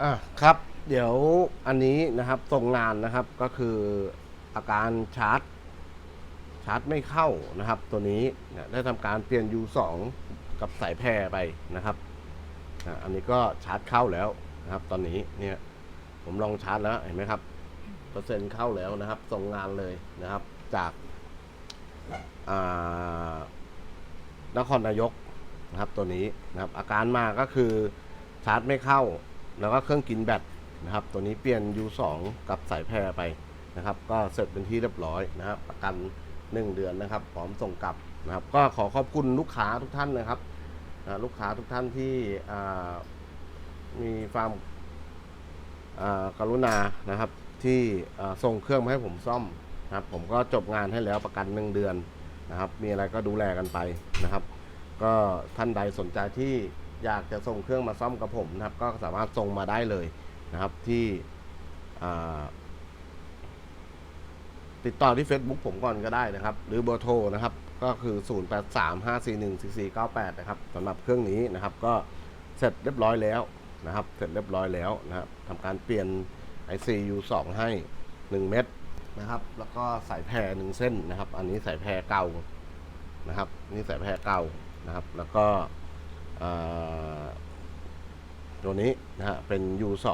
อะครับ เดี๋ยวอันนี้นะครับส่งงานนะครับก็คืออาการชาร์จ ชาร์จไม่เข้านะครับ ตัวนี้เนี่ยได้ทำการเปลี่ยน U2 กับสายแพรไปนะครับอะอันนี้ก็ชาร์จเข้าแล้วนะครับ ตอนนี้เนี่ยผมลองชาร์จแล้วเห็นไหมครับ เปอร์เซ็นต์เข้าแล้วนะครับ ส่งงานเลยนะครับ จากานครนายกนะครับตัวนี้นะครับ อาการมาก็คือชาร์จไม่เข้า แล้วก็เครื่องกินแบตนะครับ ตัวนี้เปลี่ยน U2 กับสายแพรไปนะครับ ก็เสร็จเป็นที่เรียบร้อยนะครับ ประกัน 1 เดือนนะครับพร้อมส่งกลับนะครับ ก็ขอขอบคุณลูกค้าทุกท่านนะครับลูกค้าทุกท่านที่มีความกรุณานะครับ ที่ส่งเครื่องมาให้ผมซ่อมนะครับ ผมก็จบงานให้แล้วประกัน 1 เดือนนะครับ มีอะไรก็ดูแลกันไปนะครับ ก็ท่านใดสนใจที่ อยากจะส่งเครื่องมาซ่อมกับผมนะครับ ก็สามารถส่งมาได้เลยนะครับที่ติดต่อที่ Facebook ผมก่อนก็ได้นะครับ หรือเบอร์โทรนะครับ ก็คือ 0835414498 นะครับสำหรับเครื่องนี้นะครับ ก็เสร็จเรียบร้อยแล้วนะครับ เสร็จเรียบร้อยแล้วนะครับทำการเปลี่ยน ICU2 ให้ 1 เม็ดนะครับ แล้วก็สายแพรหนึ่งเส้นนะครับ อันนี้สายแพรเก่านะครับ นี่สายแพรเก่านะครับ แล้วก็ ตัวนี้นะฮะเป็น U2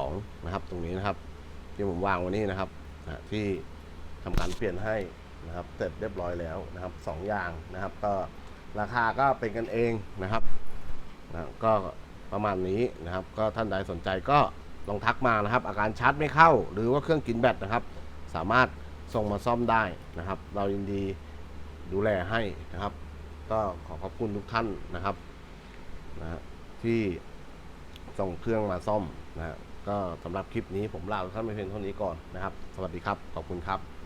นะครับตรงนี้นะครับ ที่ผมวางว้นี่นะครับนะที่ทำการเปลี่ยนให้นะครับเสร็จเรียบร้อยแล้วนะครับสองอย่างนะครับ ก็ราคาก็เป็นกันเองนะครับนะก็ประมาณนี้นะครับ ก็ท่านใดสนใจก็ลองทักมานะครับ อาการชาร์จไม่เข้า หรือว่าเครื่องกินแบตนะครับ สามารถส่งมาซ่อมได้นะครับ เรายินดีดูแลให้นะครับ ก็ขอขอบคุณทุกท่านนะครับ ที่ส่งเครื่องมาซ่อมนะฮะก็สำหรับคลิปนี้ผมลาทุกท่านไปเพียงเท่านี้ก่อนนะครับ สวัสดีครับ ขอบคุณครับ